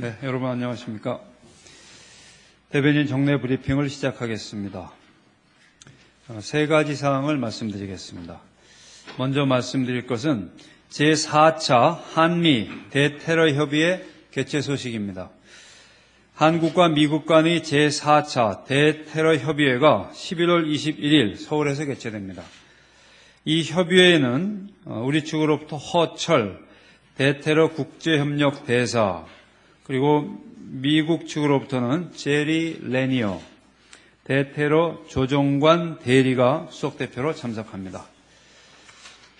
네, 여러분 안녕하십니까. 대변인 정례 브리핑을 시작하겠습니다. 어, 세 가지 사항을 말씀드리겠습니다. 먼저 말씀드릴 것은 제4차 한미 대테러 협의회 개최 소식입니다. 한국과 미국 간의 제4차 대테러 협의회가 11월 21일 서울에서 개최됩니다. 이 협의회에는 어, 우리 측으로부터 허철 대테러 국제협력 대사 그리고 미국 측으로부터는 제리 레니어 대테러 조정관 대리가 수석대표로 참석합니다.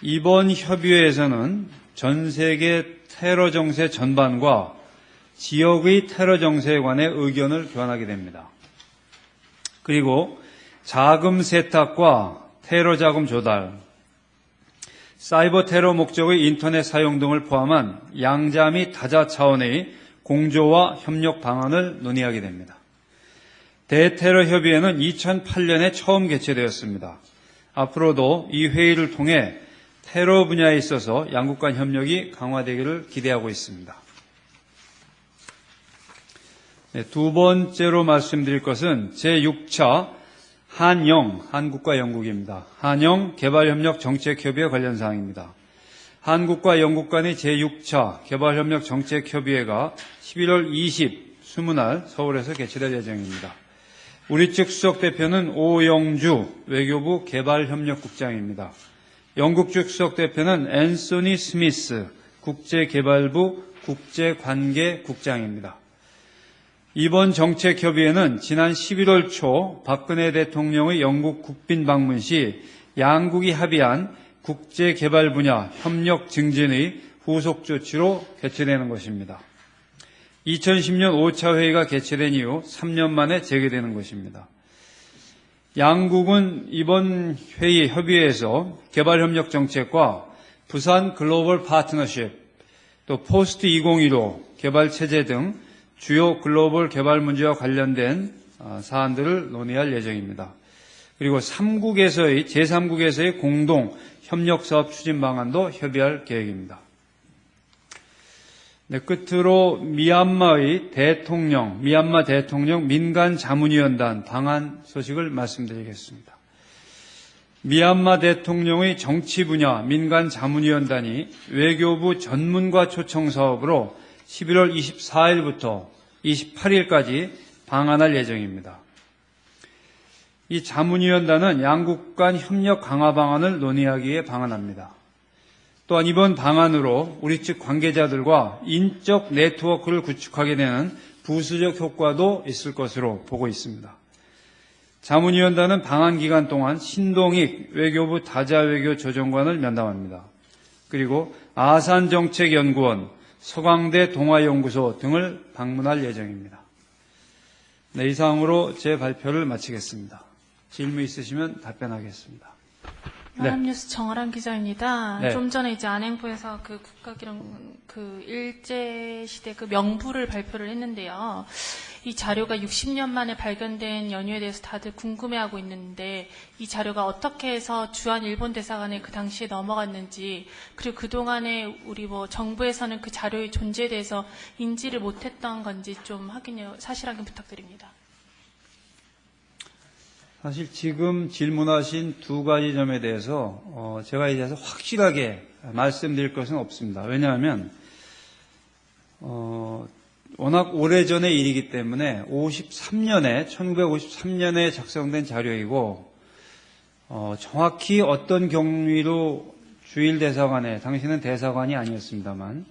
이번 협의회에서는 전 세계 테러 정세 전반과 지역의 테러 정세에 관해 의견을 교환하게 됩니다. 그리고 자금 세탁과 테러 자금 조달, 사이버 테러 목적의 인터넷 사용 등을 포함한 양자 및 다자 차원의 공조와 협력 방안을 논의하게 됩니다. 대테러 협의회는 2008년에 처음 개최되었습니다. 앞으로도 이 회의를 통해 테러 분야에 있어서 양국 간 협력이 강화되기를 기대하고 있습니다. 네, 두 번째로 말씀드릴 것은 제6차 한영, 한국과 영국입니다. 한영 개발협력 정책협의회 관련 사항입니다. 한국과 영국 간의 제6차 개발협력 정책협의회가 11월 20, 20날 서울에서 개최될 예정입니다. 우리 측 수석 대표는 오영주 외교부 개발협력국장입니다. 영국 측 수석 대표는 앤소니 스미스 국제개발부 국제관계국장입니다. 이번 정책협의회는 지난 11월 초 박근혜 대통령의 영국 국빈 방문 시 양국이 합의한 국제 개발 분야 협력 증진의 후속 조치로 개최되는 것입니다. 2010년 5차 회의가 개최된 이후 3년 만에 재개되는 것입니다. 양국은 이번 회의 협의회에서 개발협력 정책과 부산 글로벌 파트너십, 또 포스트 2015 개발 체제 등 주요 글로벌 개발 문제와 관련된 어, 사안들을 논의할 예정입니다. 그리고 3국에서의 제3국에서의 공동 협력 사업 추진 방안도 협의할 계획입니다. 네, 끝으로 미얀마의 대통령, 미얀마 대통령 민간 자문위원단 방한 소식을 말씀드리겠습니다. 미얀마 대통령의 정치 분야 민간 자문위원단이 외교부 전문가 초청 사업으로 11월 24일부터 28일까지 방한할 예정입니다. 이 자문위원단은 양국 간 협력 강화 방안을 논의하기 위해 방한합니다. 또한 이번 방안으로 우리 측 관계자들과 인적 네트워크를 구축하게 되는 부수적 효과도 있을 것으로 보고 있습니다. 자문위원단은 방한 기간 동안 신동익 외교부 다자외교 조정관을 면담합니다. 그리고 아산정책연구원, 서강대 동아연구소 등을 방문할 예정입니다. 네, 이상으로 제 발표를 마치겠습니다. 질문 있으시면 답변하겠습니다. 네. 연합뉴스 정아람 기자입니다. 네. 좀 전에 이제 안행부에서 그 국가기록 그 일제 시대 그 명부를 발표를 했는데요. 이 자료가 60년 만에 발견된 연유에 대해서 다들 궁금해하고 있는데 이 자료가 어떻게 해서 주한 일본 대사관에 그 당시에 넘어갔는지 그리고 그 동안에 우리 뭐 정부에서는 그 자료의 존재에 대해서 인지를 못했던 건지 좀 확인 사실 확인 부탁드립니다. 사실 지금 질문하신 두 가지 점에 대해서 어, 제가 이 대해서 확실하게 말씀드릴 것은 없습니다. 왜냐하면 어, 워낙 오래전의 일이기 때문에 53년에 1953년에 작성된 자료이고 어, 정확히 어떤 경위로 주일 대사관에 당신은 대사관이 아니었습니다만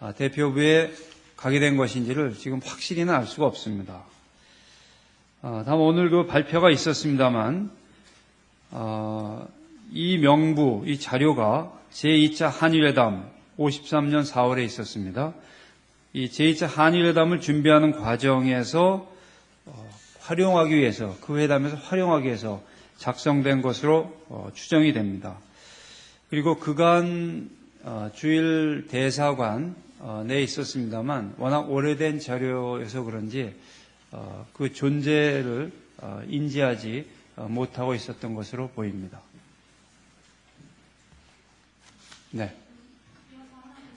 아, 대표부에 가게 된 것인지를 지금 확실히는 알 수가 없습니다. 어, 다만 오늘 그 발표가 있었습니다만 어, 이 명부, 이 자료가 제2차 한일회담 53년 4월에 있었습니다. 이 제2차 한일회담을 준비하는 과정에서 어, 활용하기 위해서 그 회담에서 활용하기 위해서 작성된 것으로 어, 추정이 됩니다. 그리고 그간 어, 주일 대사관 어, 내에 있었습니다만 워낙 오래된 자료여서 그런지 어, 그 존재를 어, 인지하지 어, 못하고 있었던 것으로 보입니다. 네.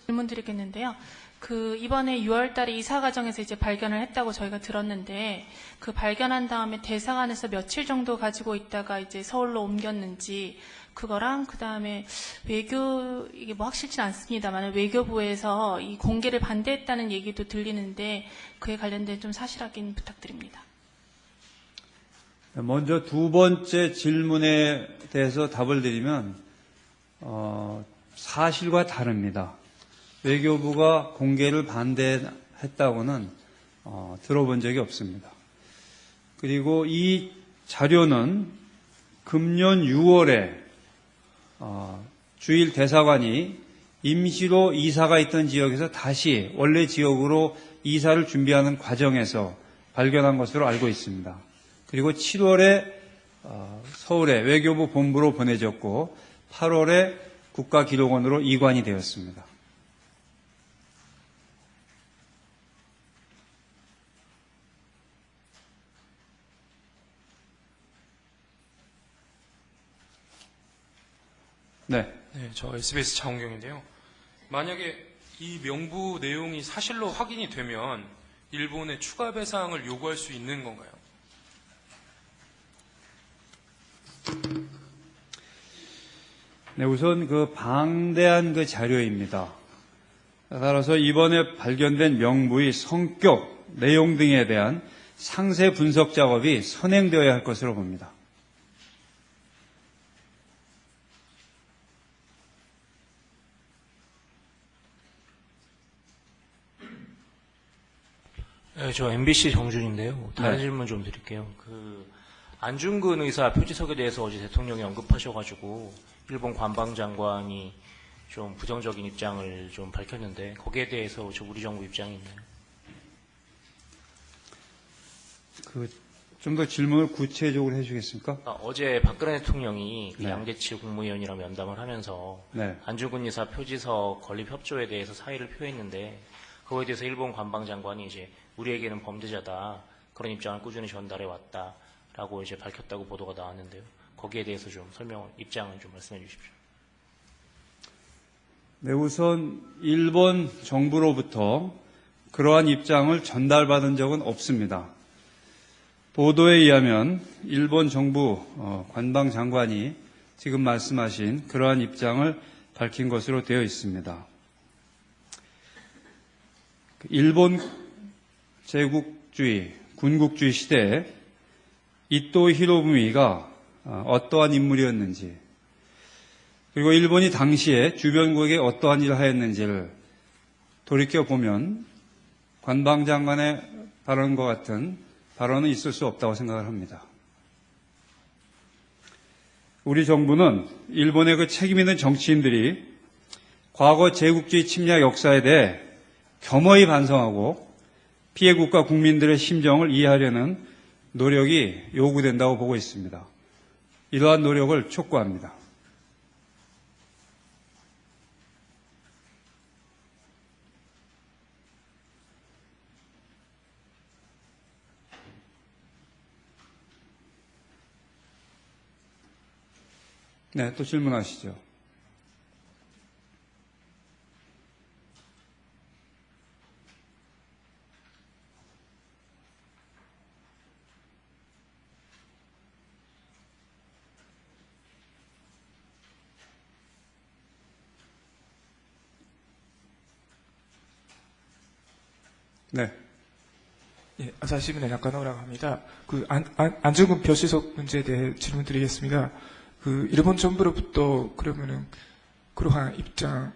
질문 드리겠는데요. 그 이번에 6월 달에 이사 과정에서 이제 발견을 했다고 저희가 들었는데 그 발견한 다음에 대사관에서 며칠 정도 가지고 있다가 이제 서울로 옮겼는지 그거랑 그 다음에 외교 이게 뭐 확실치는 않습니다만 외교부에서 이 공개를 반대했다는 얘기도 들리는데 그에 관련된 좀 사실 확인 부탁드립니다. 먼저 두 번째 질문에 대해서 답을 드리면 어, 사실과 다릅니다. 외교부가 공개를 반대했다고는 어, 들어본 적이 없습니다. 그리고 이 자료는 금년 6월에 어, 주일 대사관이 임시로 이사가 있던 지역에서 다시 원래 지역으로 이사를 준비하는 과정에서 발견한 것으로 알고 있습니다. 그리고 7월에 어, 서울에 외교부 본부로 보내졌고 8월에 국가기록원으로 이관이 되었습니다. 네. 네, 저 SBS 장훈경인데요. 만약에 이 명부 내용이 사실로 확인이 되면 일본에 추가 배상을 요구할 수 있는 건가요? 네, 우선 그 방대한 그 자료입니다. 따라서 이번에 발견된 명부의 성격, 내용 등에 대한 상세 분석 작업이 선행되어야 할 것으로 봅니다. 네, 저 MBC 정준인데요. 다른 네. 질문 좀 드릴게요. 그 안중근 의사 표지석에 대해서 어제 대통령이 언급하셔가지고 일본 관방장관이 좀 부정적인 입장을 좀 밝혔는데 거기에 대해서 저 우리 정부 입장이 있나요? 그 좀 더 질문을 구체적으로 해주겠습니까? 아, 어제 박근혜 대통령이 그 네. 양재치 국무위원이랑 면담을 하면서 네. 안중근 의사 표지석 건립 협조에 대해서 사의를 표했는데 그거에 대해서 일본 관방장관이 이제 우리에게는 범죄자다 그런 입장을 꾸준히 전달해 왔다라고 이제 밝혔다고 보도가 나왔는데요. 거기에 대해서 좀 설명 입장을 좀 말씀해 주십시오. 네, 우선 일본 정부로부터 그러한 입장을 전달받은 적은 없습니다. 보도에 의하면 일본 정부 어, 관방 장관이 지금 말씀하신 그러한 입장을 밝힌 것으로 되어 있습니다. 그 일본 제국주의, 군국주의 시대에 이토 히로부미가 어, 어떠한 인물이었는지 그리고 일본이 당시에 주변국에게 어떠한 일을 하였는지를 돌이켜 보면 관방장관의 발언과 같은 발언은 있을 수 없다고 생각을 합니다. 우리 정부는 일본의 그 책임 있는 정치인들이 과거 제국주의 침략 역사에 대해 겸허히 반성하고 피해 국가 국민들의 심정을 이해하려는 노력이 요구된다고 보고 있습니다. 이러한 노력을 촉구합니다. 네, 또 질문하시죠. 네, 예, 아사시민의 낙관호라고 합니다. 그 안, 안, 안중근 표시석 문제에 대해 질문드리겠습니다. 그 일본 정부로부터 그러면은 그러한 입장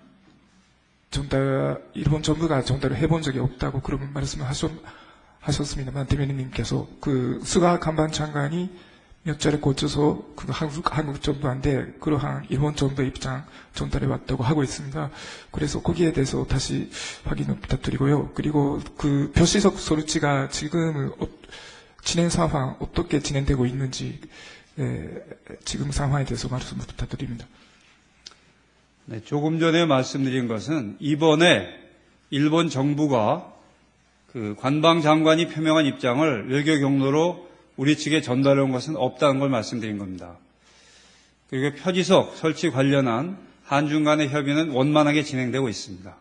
전달 일본 정부가 전달을 해본 적이 없다고 그런 말씀을 하셨, 하셨습니다만 대변인님께서 그 스가 간반 장관이 몇 차례 고쳐서 그 한국 한국 정부한테 그러한 일본 정부 입장 전달해 왔다고 하고 있습니다. 그래서 거기에 대해서 다시 확인을 부탁드리고요. 그리고 그 표시석 소리치가 지금 어, 진행 상황 어떻게 진행되고 있는지 예, 지금 상황에 대해서 말씀 부탁드립니다. 네, 조금 전에 말씀드린 것은 이번에 일본 정부가 그 관방 장관이 표명한 입장을 외교 경로로 우리 측에 전달해 온 것은 없다는 걸 말씀드린 겁니다. 그리고 표지석 설치 관련한 한중 간의 협의는 원만하게 진행되고 있습니다.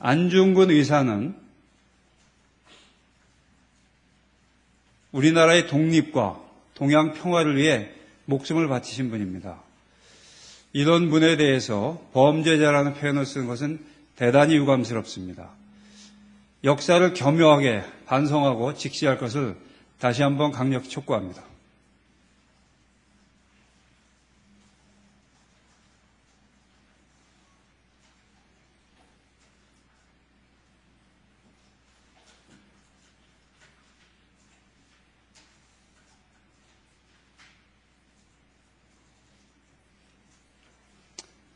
안중근 의사는 우리나라의 독립과 동양 평화를 위해 목숨을 바치신 분입니다. 이런 분에 대해서 범죄자라는 표현을 쓰는 것은 대단히 유감스럽습니다. 역사를 겸허하게 반성하고 직시할 것을 다시 한번 강력히 촉구합니다.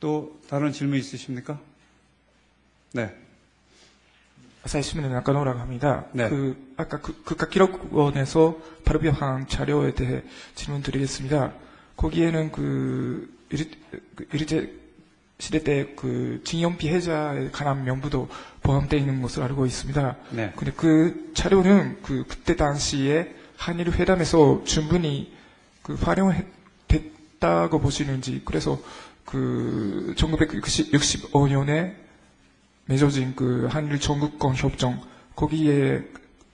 또 다른 질문 있으십니까? 네. 아사히 신문의 나카노라고 합니다. 네. 그 아까 그, 국가 기록원에서 발표한 자료에 대해 질문드리겠습니다. 거기에는 그 일- 그 시대 때 그 징용 피해자에 관한 명부도 포함되어 있는 것으로 알고 있습니다. 네. 근데 그 자료는 그 그때 당시에 한일 회담에서 충분히 그 활용됐다고 보시는지 그래서 그 1965년에 맺어진 그 한일 전국권 협정 거기에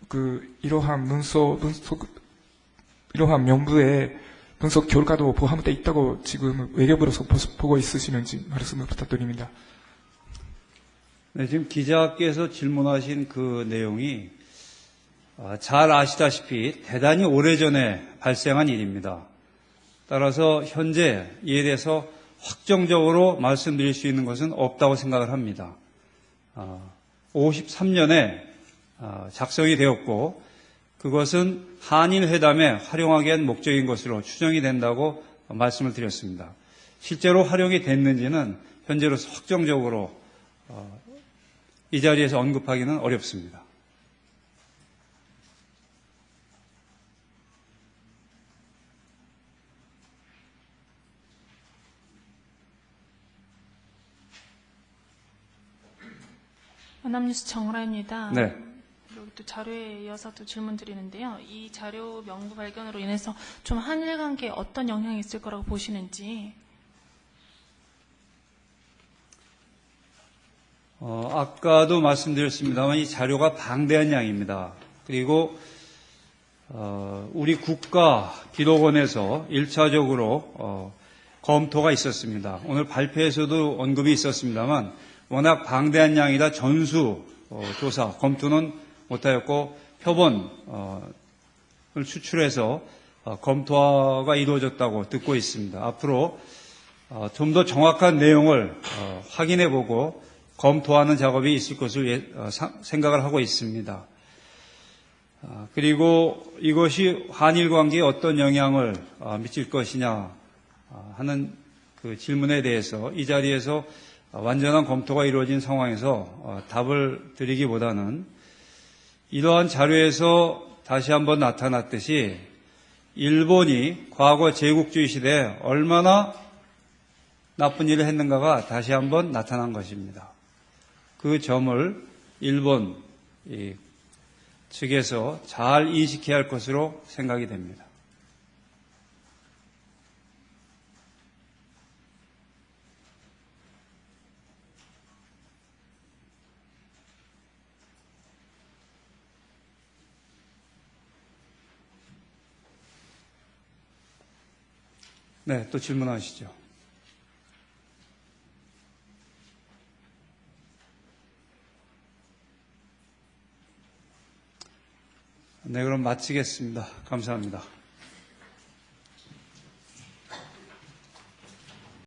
그 이러한 문서 분석 이러한 명부에 분석 결과도 포함되어 있다고 지금 외교부로서 보- 보고 있으시는지 말씀을 부탁드립니다. 네, 지금 기자께서 질문하신 그 내용이 아, 잘 아시다시피 대단히 오래전에 발생한 일입니다. 따라서 현재 이에 대해서 확정적으로 말씀드릴 수 있는 것은 없다고 생각을 합니다. 53년에 아, 작성이 되었고 그것은 한일 회담에 활용하기 위한 목적인 것으로 추정이 된다고 말씀을 드렸습니다. 실제로 활용이 됐는지는 현재로서 확정적으로 어, 이 자리에서 언급하기는 어렵습니다. 연합뉴스 정라입니다. 네. 여기 또 자료에 이어서 또 질문 드리는데요. 이 자료 명부 발견으로 인해서 좀 한일 관계에 어떤 영향이 있을 거라고 보시는지. 어, 아까도 말씀드렸습니다만 이 자료가 방대한 양입니다. 그리고 어, 우리 국가 기록원에서 1차적으로 어, 검토가 있었습니다. 오늘 발표에서도 언급이 있었습니다만 워낙 방대한 양이라 전수 어, 조사 검토는 못하였고 표본을 추출해서 어, 검토가 이루어졌다고 듣고 있습니다. 앞으로 어, 좀더 정확한 내용을 어, 확인해보고 검토하는 작업이 있을 것을 예- 어, 사- 생각을 하고 있습니다. 아, 그리고 이것이 한일 관계에 어떤 영향을 아, 미칠 것이냐 아, 하는 그 질문에 대해서 이 자리에서 아, 완전한 검토가 이루어진 상황에서 어, 답을 드리기보다는 이러한 자료에서 다시 한번 나타났듯이 일본이 과거 제국주의 시대에 얼마나 나쁜 일을 했는가가 다시 한번 나타난 것입니다. 그 점을 일본 이 측에서 잘 인식해야 할 것으로 생각이 됩니다. 네, 또 질문하시죠. 네, 그럼 마치겠습니다. 감사합니다.